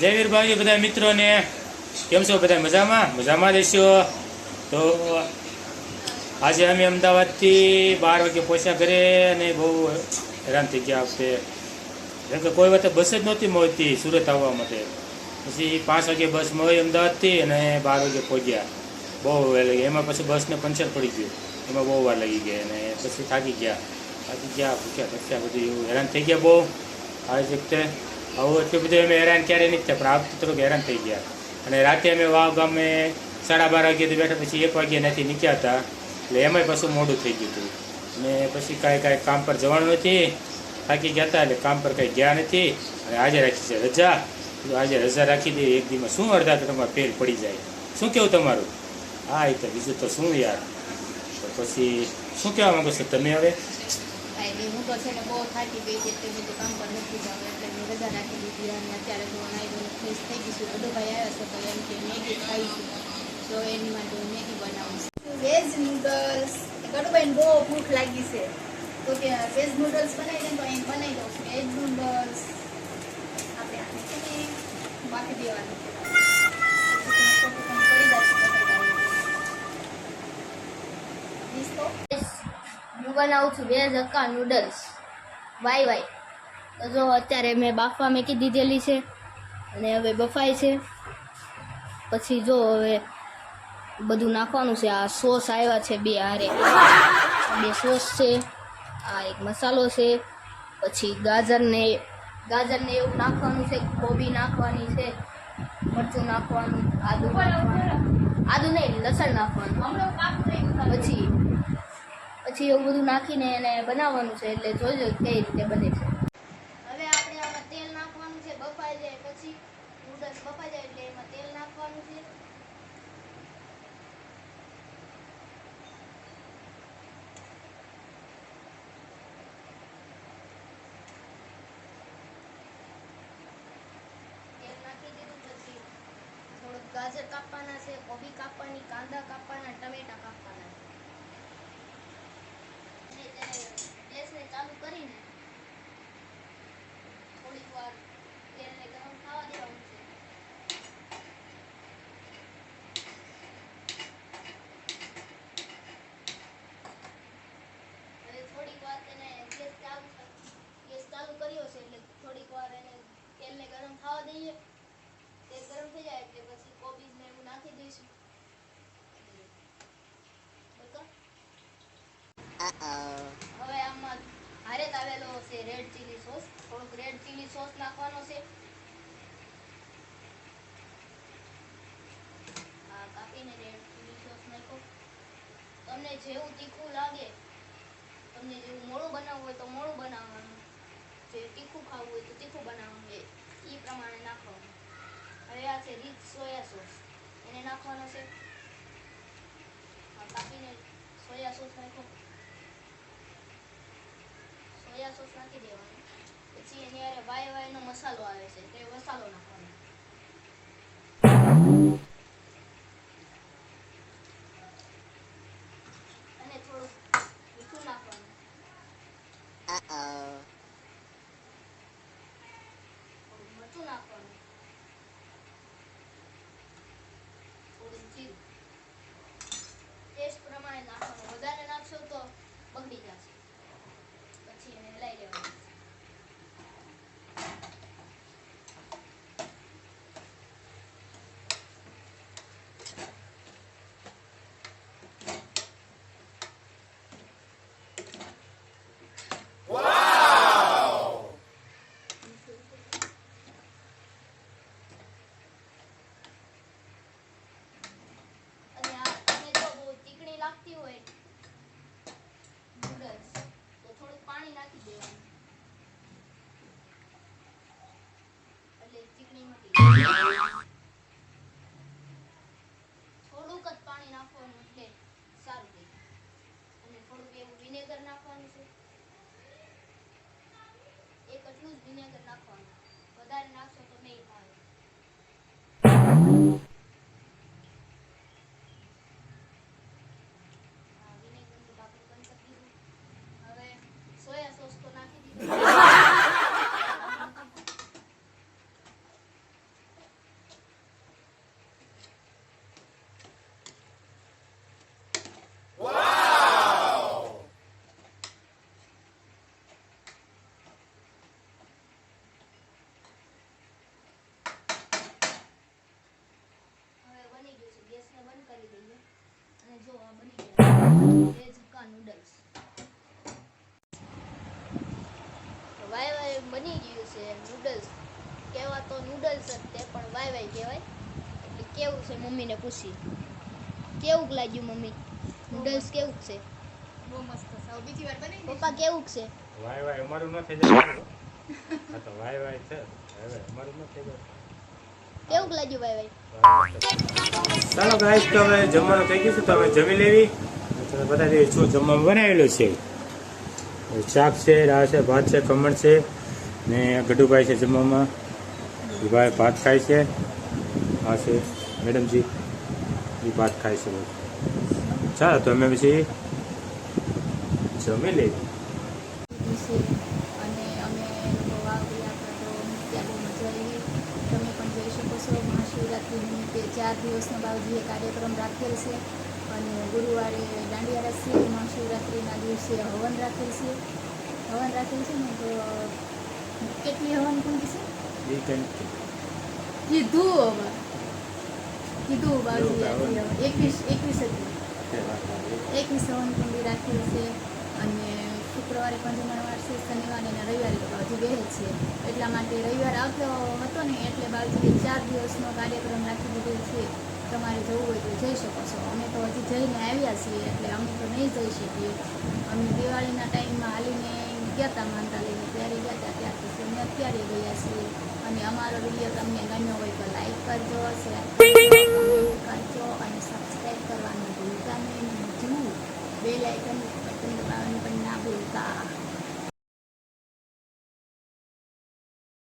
જય વીરભાઈ, બધા મિત્રોને, કેમ છો? બધા મજામાં? મજામાં રહેશો તો આજે અમે અમદાવાદથી બાર વાગે પહોંચ્યા ઘરે અને બહુ હેરાન થઈ ગયા વખતે. કેમ કે કોઈ વખતે બસ જ નહોતી મળતી સુરત આવવા માટે. પછી પાંચ વાગે બસ મળી અમદાવાદથી અને બાર વાગે પહોંચ્યા. બહુ વાર લાગી. એમાં પછી બસને પંચર પડી ગયું. એમાં બહુ વાર લાગી ગયા અને પછી થાકી ગયા. થાકી ગયા, ભૂખ્યા ભૂખ્યા, બધું એવું હેરાન થઈ ગયા બહુ. આવી જ વખતે આવું એટલું બધું અમે હેરાન ક્યારેય નથી થયા, પણ આ વખતે હેરાન થઈ ગયા. અને રાતે અમે વાવ ગામે સાડા બાર વાગ્યાથી બેઠા, પછી એક વાગ્યા નથી નીકળ્યા હતા. એટલે એમાંય પાછું મોડું થઈ ગયું હતું. અને પછી કાંઈ કાંઈ કામ પર જવાનું નથી. થાકી ગયા હતા એટલે કામ પર કંઈ ગયા નથી. અને આજે રાખી છે રજા. આજે રજા રાખી દે, એક દીમાં શું અડધા તમારે ફેર પડી જાય. શું કેવું તમારું? હા, એ તો બીજું તો શું યાર. પછી શું કહેવા માંગો છો તમે હવે? નહીં હું તો છે ને બહુ થાકી ગઈ છે એટલે તો કામ પર નથી જવું એટલે મેં રજા રાખી દીધી અને અત્યારે તો નાઈ ફ્રેશ થઈ ગઈ છું. બધો ભાઈ આવ્યા છે તો એમ કે મેગી ખાઈશું તો એની માટે મેગી બનાવું વેજ નૂડલ્સ ગડુભાઈને બહુ ભૂખ લાગી છે. તો કે વેજ નૂડલ્સ બનાવી દે તો અહીં બનાવી દઉં છું. વેજ નૂડલ્સ આપણે આને છે ને બાકી દેવાનું. પડી. હું બનાવું છું વેજ હક્કા નૂડલ્સ વાય વાય તો જો અત્યારે મેં બાફવા મેકી દીધેલી છે અને હવે બફાય છે. પછી જો હવે બધું નાખવાનું છે. આ સોસ આવ્યા છે બે હારે. બે સોસ છે, આ એક મસાલો છે, પછી ગાજરને ગાજરને એવું નાખવાનું છે, કોબી નાખવાની છે, મરચું નાખવાનું, આદુ નાખવાનું, આદુ નહીં, લસણ નાખવાનું. પછી પછી એવું બધું નાખીને એને બનાવવાનું છે, એટલે જોજો કઈ રીતે બને છે. હવે આપણે આમાં તેલ નાખવાનું છે, બફાઈ જાય પછી નૂડલ્સ બફાઈ જાય એટલે એમાં તેલ નાખવાનું છે. ગાજર કાપવાના છે, કોબી કાપવાની, કાંદા કાપવાના, ટમેટા કાપવાના. ગેસને ચાલુ કરીને થોડીક વાર તેલને ગરમ થવા દેવાનું છે. થોડીક વાર તેને ગેસ ચાલુ ગેસ ચાલુ કર્યો છે એટલે થોડીક વાર એને તેલને ગરમ થવા દઈએ. તેલ ગરમ થઈ જાય એટલે પછી કોબીજને એવું નાખી દઈશું. બરાબર? હવે આમાં તાવેલો છે રેડ ચીલી સોસ થોડુંક રેડ ચીલી સોસ નાખવાનો છે. આ કાપીને રેડ ચીલી સોસ નાખો. તમને જેવું તીખું લાગે, તમને જેવું મોળું બનાવવું હોય તો મોળું બનાવવાનું. જે તીખું ખાવું હોય તો તીખું બનાવવાનું એ એ પ્રમાણે નાખવાનું. હવે આ છે રીચ સોયા સોસ એને નાખવાનો છે. કાપીને સોયા સોસ નાખો. સોયા સોસ નાખી દેવાનું. પછી એની વાય વાય વાયનો મસાલો આવે છે, તે મસાલો નાખવાનો. બની ગયું છે નૂડલ્સ કહેવા તો નૂડલ્સ જ તે પણ વાય વાય કહેવાય. એટલે કેવું છે મમ્મીને પૂછી કેવું લાગ્યું મમ્મી? નૂડલ્સ કેવું છે? બહુ મસ્ત છે. બીજી વાર બની પપ્પા કેવું છે? વાય વાય અમારું ન થઈ જાય હા તો વાય વાય છે. અમારું ન જાય. કેવું તો હવે જમવાનું થઈ ગયું છે તો હવે જમી લેવી. તમે બધા શું જમવાનું બનાવેલું છે. શાક છે રાહ ભાત છે ખમણ છે. ને ગઢુભાઈ છે જમવામાં. ભાઈ ભાત ખાય છે. આ છે મેડમજી. એ ભાત ખાય છે ચાલો, તો અમે પછી જમી લઈએ. મહાશિવરાત્રિ નિમિત્તે ચાર દિવસનો બાવજીએ કાર્યક્રમ રાખેલ છે. અને ગુરુવારે દાંડિયા છે મહાશિવરાત્રિના દિવસે હવન રાખેલ છે. હવન રાખેલ છે ને, તો કેટલી હવન કુંડી છે એ કંઈક કીધું હવે. કીધું બાવજીએ એકવીસ એકવીસ હતી એકવીસ હવન કુંડી રાખેલ છે અને શુક્રવારે જમણવાર છે શનિવારે અને રવિવારે તો બાવજી બેહે છે. એટલા માટે રવિવાર આવતો હતો ને એટલે બાવજીએ ચાર દિવસનો કાર્યક્રમ રાખી દીધેલ છે. તમારે જવું હોય તો જઈ શકો છો. અમે તો હજી જઈને આવ્યા છીએ એટલે અમે તો નહીં જઈ શકીએ. અમે દિવાળીના ટાઈમમાં હાલીને ગયા હતા માનતા લઈને ત્યારે ગયા હતા ત્યાર પછી અમે અત્યારે ગયા છીએ. અને અમારો વીડિયો તમને ગમ્યો હોય તો લાઈક કરજો શેર